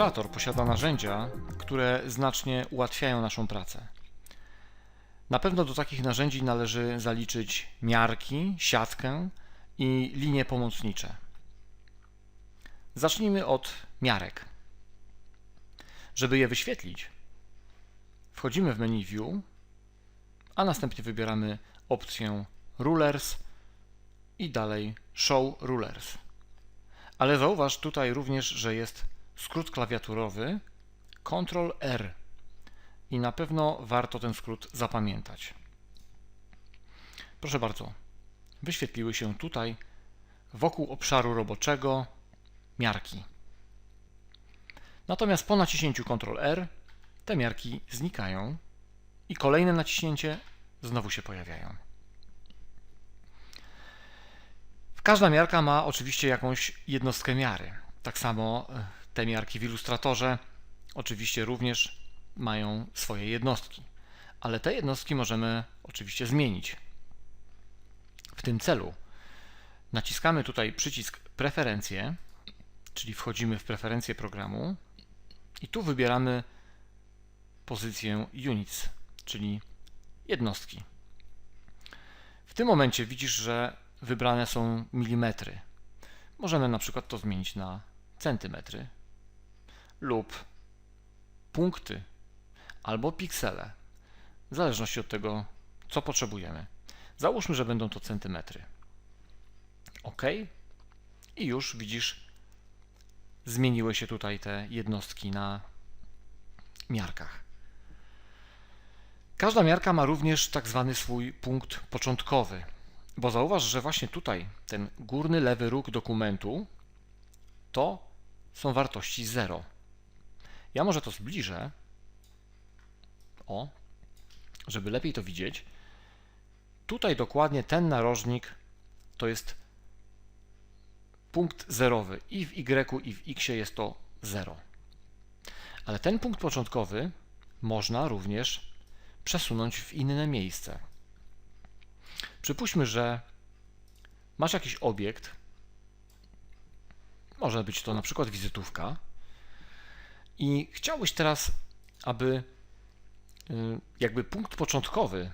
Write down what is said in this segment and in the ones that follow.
Illustrator posiada narzędzia, które znacznie ułatwiają naszą pracę. Na pewno do takich narzędzi należy zaliczyć miarki, siatkę i linie pomocnicze. Zacznijmy od miarek. Żeby je wyświetlić, wchodzimy w menu View, a następnie wybieramy opcję Rulers i dalej Show Rulers. Ale zauważ tutaj również, że jest skrót klawiaturowy Ctrl R i na pewno warto ten skrót zapamiętać. Proszę bardzo, wyświetliły się tutaj wokół obszaru roboczego miarki. Natomiast po naciśnięciu Ctrl R te miarki znikają i kolejne naciśnięcie znowu się pojawiają. Każda miarka ma oczywiście jakąś jednostkę miary. Tak samo e, te miarki w Illustratorze oczywiście również mają swoje jednostki, ale te jednostki możemy oczywiście zmienić. W tym celu naciskamy tutaj przycisk Preferencje, czyli wchodzimy w preferencje programu i tu wybieramy pozycję Units, czyli jednostki. W tym momencie widzisz, że wybrane są milimetry. Możemy na przykład to zmienić na centymetry lub punkty albo piksele, w zależności od tego, co potrzebujemy. Załóżmy, że będą to centymetry. OK. I już widzisz, zmieniły się tutaj te jednostki na miarkach. Każda miarka ma również tak zwany swój punkt początkowy, bo zauważ, że właśnie tutaj ten górny lewy róg dokumentu to są wartości 0. Ja może to zbliżę, o, żeby lepiej to widzieć. Tutaj dokładnie ten narożnik to jest punkt zerowy. I w y, i w x jest to 0. Ale ten punkt początkowy można również przesunąć w inne miejsce. Przypuśćmy, że masz jakiś obiekt, może być to na przykład wizytówka, i chciałbyś teraz, aby y, jakby punkt początkowy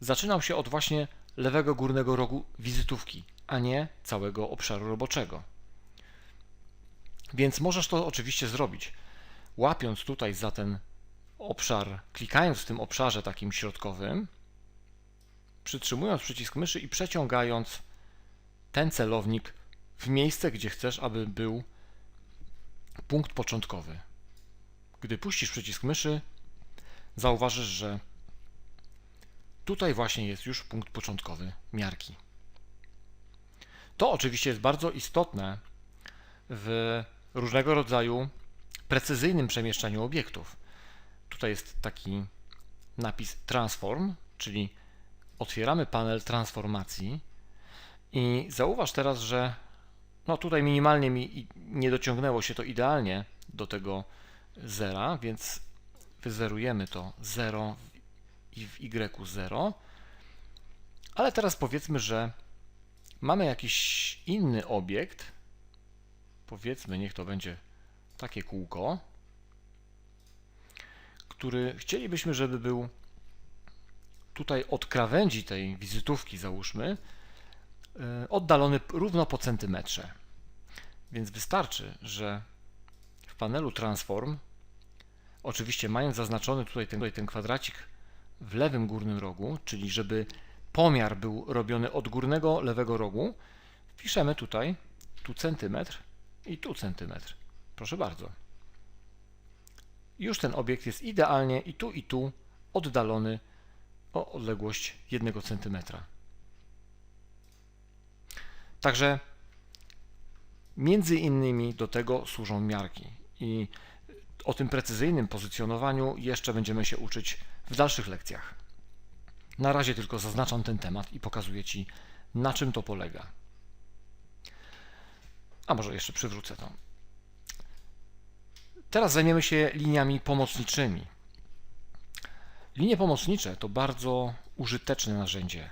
zaczynał się od właśnie lewego górnego rogu wizytówki, a nie całego obszaru roboczego. Więc możesz to oczywiście zrobić, łapiąc tutaj za ten obszar, klikając w tym obszarze takim środkowym, przytrzymując przycisk myszy i przeciągając ten celownik w miejsce, gdzie chcesz, aby był punkt początkowy. Gdy puścisz przycisk myszy, zauważysz, że tutaj właśnie jest już punkt początkowy miarki. To oczywiście jest bardzo istotne w różnego rodzaju precyzyjnym przemieszczaniu obiektów. Tutaj jest taki napis Transform, czyli otwieramy panel transformacji i zauważ teraz, że no tutaj minimalnie mi nie dociągnęło się to idealnie do tego zera, więc wyzerujemy to 0 i w y 0. Ale teraz powiedzmy, że mamy jakiś inny obiekt. Powiedzmy, niech to będzie takie kółko, który chcielibyśmy, żeby był tutaj od krawędzi tej wizytówki, załóżmy, e, oddalony równo po centymetrze. Więc wystarczy, że panelu Transform, oczywiście mając zaznaczony tutaj ten, tutaj ten kwadracik w lewym górnym rogu, czyli żeby pomiar był robiony od górnego lewego rogu, wpiszemy tutaj tu centymetr i tu centymetr. Proszę bardzo. Już ten obiekt jest idealnie i tu i tu oddalony o odległość 1 cm. Także między innymi do tego służą miarki i o tym precyzyjnym pozycjonowaniu jeszcze będziemy się uczyć w dalszych lekcjach. Na razie tylko zaznaczam ten temat i pokazuję Ci, na czym to polega. A może jeszcze przywrócę to. Teraz zajmiemy się liniami pomocniczymi. Linie pomocnicze to bardzo użyteczne narzędzie.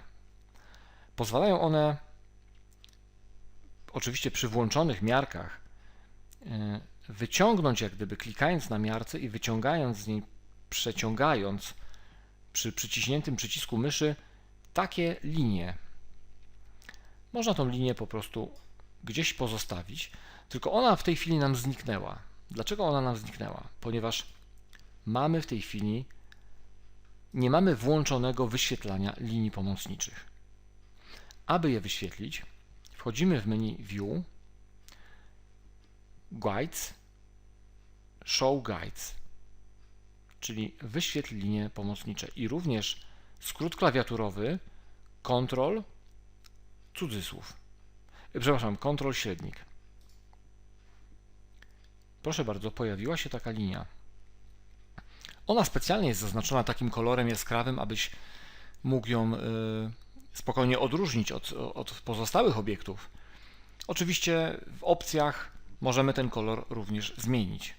Pozwalają one, oczywiście przy włączonych miarkach, e, wyciągnąć jak gdyby klikając na miarce i wyciągając z niej, przeciągając przy przyciśniętym przycisku myszy takie linie. Można tą linię po prostu gdzieś pozostawić, tylko ona w tej chwili nam zniknęła. Dlaczego ona nam zniknęła? Ponieważ mamy w tej chwili nie mamy włączonego wyświetlania linii pomocniczych. Aby je wyświetlić, wchodzimy w menu View, Guides, Show Guides, czyli wyświetl linie pomocnicze i również skrót klawiaturowy Ctrl cudzysłów. Przepraszam, Ctrl średnik. Proszę bardzo, pojawiła się taka linia. Ona specjalnie jest zaznaczona takim kolorem jaskrawym, abyś mógł ją y, spokojnie odróżnić od, od pozostałych obiektów. Oczywiście w opcjach możemy ten kolor również zmienić.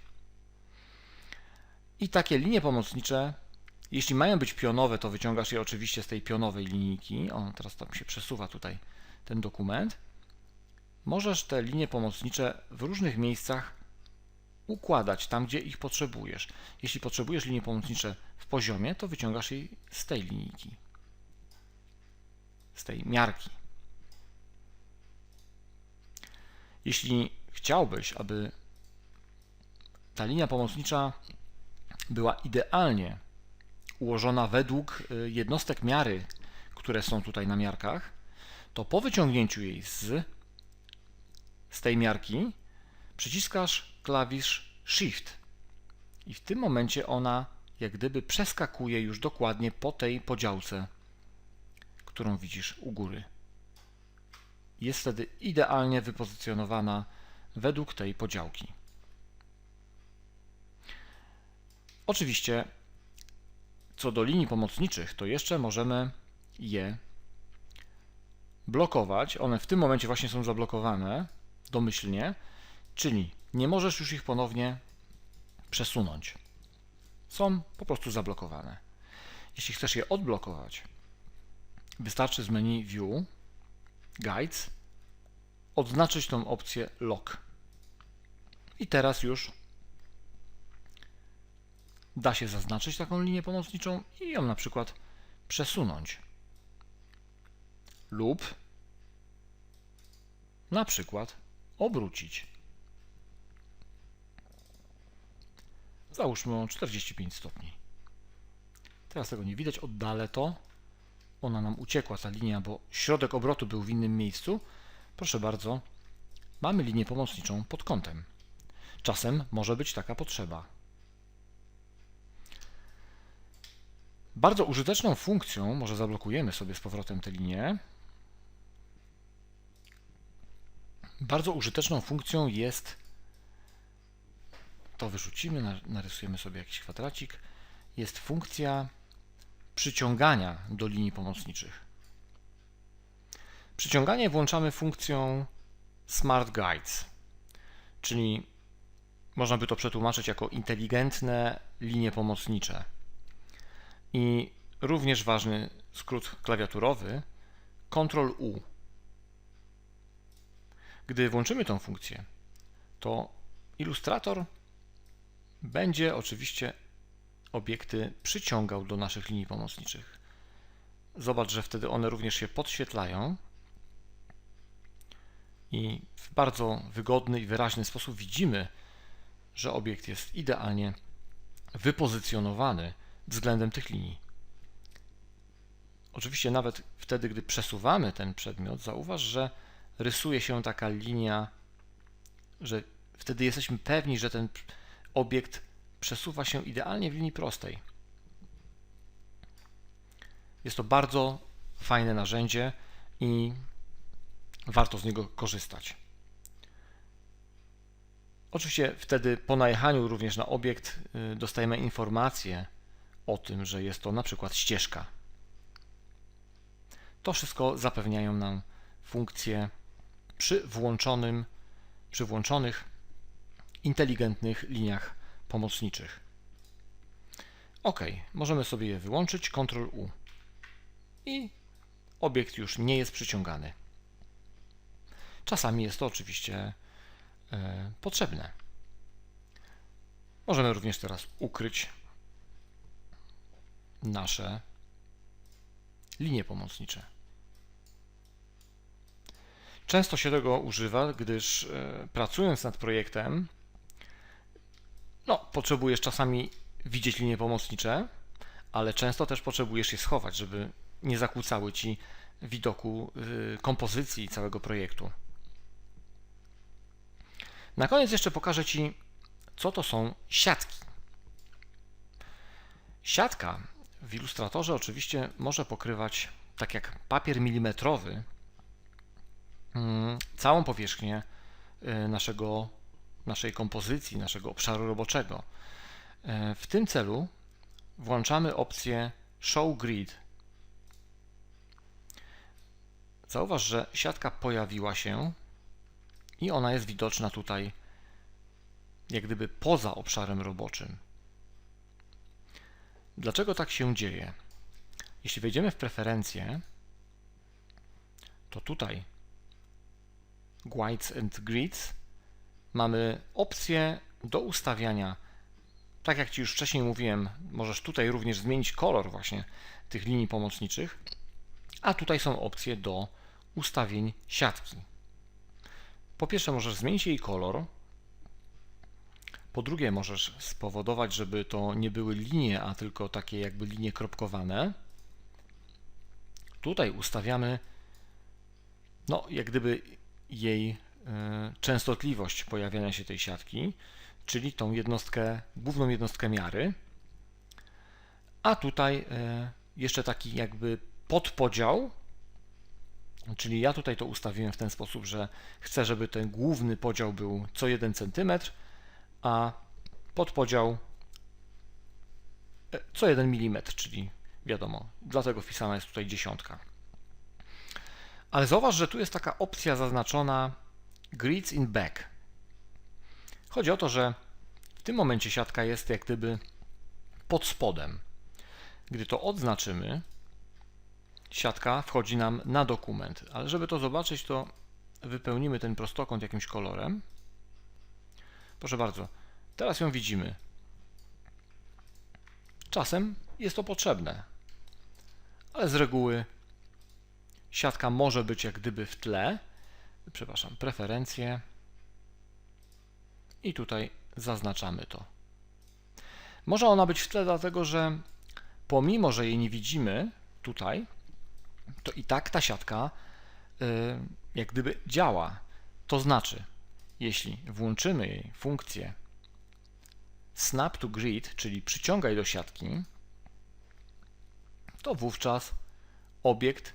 I takie linie pomocnicze, jeśli mają być pionowe, to wyciągasz je oczywiście z tej pionowej linijki. O, teraz tam się przesuwa tutaj ten dokument. Możesz te linie pomocnicze w różnych miejscach układać tam, gdzie ich potrzebujesz. Jeśli potrzebujesz linie pomocnicze w poziomie, to wyciągasz je z tej linijki, z tej miarki. Jeśli chciałbyś, aby ta linia pomocnicza była idealnie ułożona według y, jednostek miary, które są tutaj na miarkach, to po wyciągnięciu jej z, z tej miarki przyciskasz klawisz Shift i w tym momencie ona jak gdyby przeskakuje już dokładnie po tej podziałce, którą widzisz u góry. Jest wtedy idealnie wypozycjonowana według tej podziałki. Oczywiście, co do linii pomocniczych, to jeszcze możemy je blokować. One w tym momencie właśnie są zablokowane domyślnie, czyli nie możesz już ich ponownie przesunąć. Są po prostu zablokowane. Jeśli chcesz je odblokować, wystarczy z menu View, Guides, odznaczyć tą opcję Lock. I teraz już da się zaznaczyć taką linię pomocniczą i ją na przykład przesunąć. Lub na przykład obrócić. Załóżmy o 45 stopni. Teraz tego nie widać, oddalę to. Ona nam uciekła, ta linia, bo środek obrotu był w innym miejscu. Proszę bardzo, mamy linię pomocniczą pod kątem. Czasem może być taka potrzeba. Bardzo użyteczną funkcją, może zablokujemy sobie z powrotem tę linię. Bardzo użyteczną funkcją jest, to wyrzucimy, narysujemy sobie jakiś kwadracik, jest funkcja przyciągania do linii pomocniczych. Przyciąganie włączamy funkcją Smart Guides, czyli można by to przetłumaczyć jako inteligentne linie pomocnicze. I również ważny skrót klawiaturowy Ctrl U. Gdy włączymy tą funkcję, to ilustrator będzie oczywiście obiekty przyciągał do naszych linii pomocniczych. Zobacz, że wtedy one również się podświetlają i w bardzo wygodny i wyraźny sposób widzimy, że obiekt jest idealnie wypozycjonowany względem tych linii. Oczywiście nawet wtedy, gdy przesuwamy ten przedmiot, zauważ, że rysuje się taka linia, że wtedy jesteśmy pewni, że ten obiekt przesuwa się idealnie w linii prostej. Jest to bardzo fajne narzędzie i warto z niego korzystać. Oczywiście wtedy po najechaniu również na obiekt y, dostajemy informację o tym, że jest to na przykład ścieżka. To wszystko zapewniają nam funkcje przy włączonym, przy włączonych inteligentnych liniach pomocniczych. OK, możemy sobie je wyłączyć, Ctrl U i obiekt już nie jest przyciągany. Czasami jest to oczywiście potrzebne. Możemy również teraz ukryć nasze linie pomocnicze. Często się tego używa, gdyż e, pracując nad projektem, no, potrzebujesz czasami widzieć linie pomocnicze, ale często też potrzebujesz je schować, żeby nie zakłócały ci widoku y, kompozycji całego projektu. Na koniec jeszcze pokażę Ci, co to są siatki. Siatka w ilustratorze oczywiście może pokrywać, tak jak papier milimetrowy, mm, całą powierzchnię y, naszego, naszej kompozycji, naszego obszaru roboczego. Y, W tym celu włączamy opcję Show Grid. Zauważ, że siatka pojawiła się i ona jest widoczna tutaj jak gdyby poza obszarem roboczym. Dlaczego tak się dzieje? Jeśli wejdziemy w preferencje, to tutaj Whites and Grids mamy opcję do ustawiania tak jak Ci już wcześniej mówiłem, możesz tutaj również zmienić kolor właśnie tych linii pomocniczych, a tutaj są opcje do ustawień siatki. Po pierwsze możesz zmienić jej kolor, po drugie możesz spowodować, żeby to nie były linie, a tylko takie jakby linie kropkowane. Tutaj ustawiamy no, jak gdyby jej y, częstotliwość pojawiania się tej siatki czyli tą jednostkę, główną jednostkę miary. A tutaj e, jeszcze taki jakby podpodział, czyli ja tutaj to ustawiłem w ten sposób, że chcę, żeby ten główny podział był co 1 cm, a podpodział e, co 1 mm, czyli wiadomo, dlatego wpisana jest tutaj dziesiątka. Ale zauważ, że tu jest taka opcja zaznaczona grids in back. Chodzi o to, że w tym momencie siatka jest jak gdyby pod spodem. Gdy to odznaczymy, siatka wchodzi nam na dokument, ale żeby to zobaczyć, to wypełnimy ten prostokąt jakimś kolorem. Proszę bardzo, teraz ją widzimy. Czasem jest to potrzebne, ale z reguły siatka może być jak gdyby w tle. Przepraszam, preferencje i tutaj zaznaczamy to. Może ona być w tle, dlatego że pomimo, że jej nie widzimy tutaj, to i tak ta siatka y, jak gdyby działa. To znaczy, jeśli włączymy jej funkcję Snap to Grid, czyli przyciągaj do siatki, to wówczas obiekt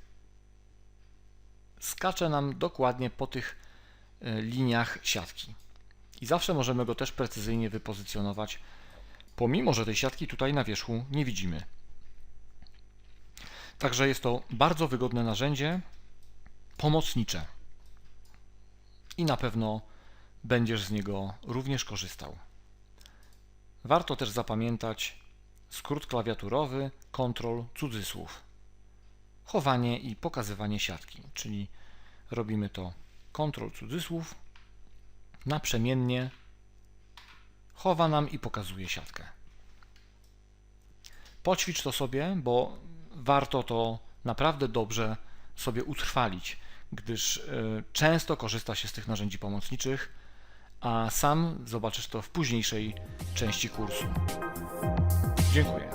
skacze nam dokładnie po tych y, liniach siatki i zawsze możemy go też precyzyjnie wypozycjonować, pomimo że tej siatki tutaj na wierzchu nie widzimy. Także jest to bardzo wygodne narzędzie, pomocnicze i na pewno będziesz z niego również korzystał. Warto też zapamiętać skrót klawiaturowy Ctrl cudzysłów. Chowanie i pokazywanie siatki, czyli robimy to Ctrl cudzysłów naprzemiennie chowa nam i pokazuje siatkę. Poćwicz to sobie, bo warto to naprawdę dobrze sobie utrwalić, gdyż y, często korzysta się z tych narzędzi pomocniczych, a sam zobaczysz to w późniejszej części kursu. Dziękuję.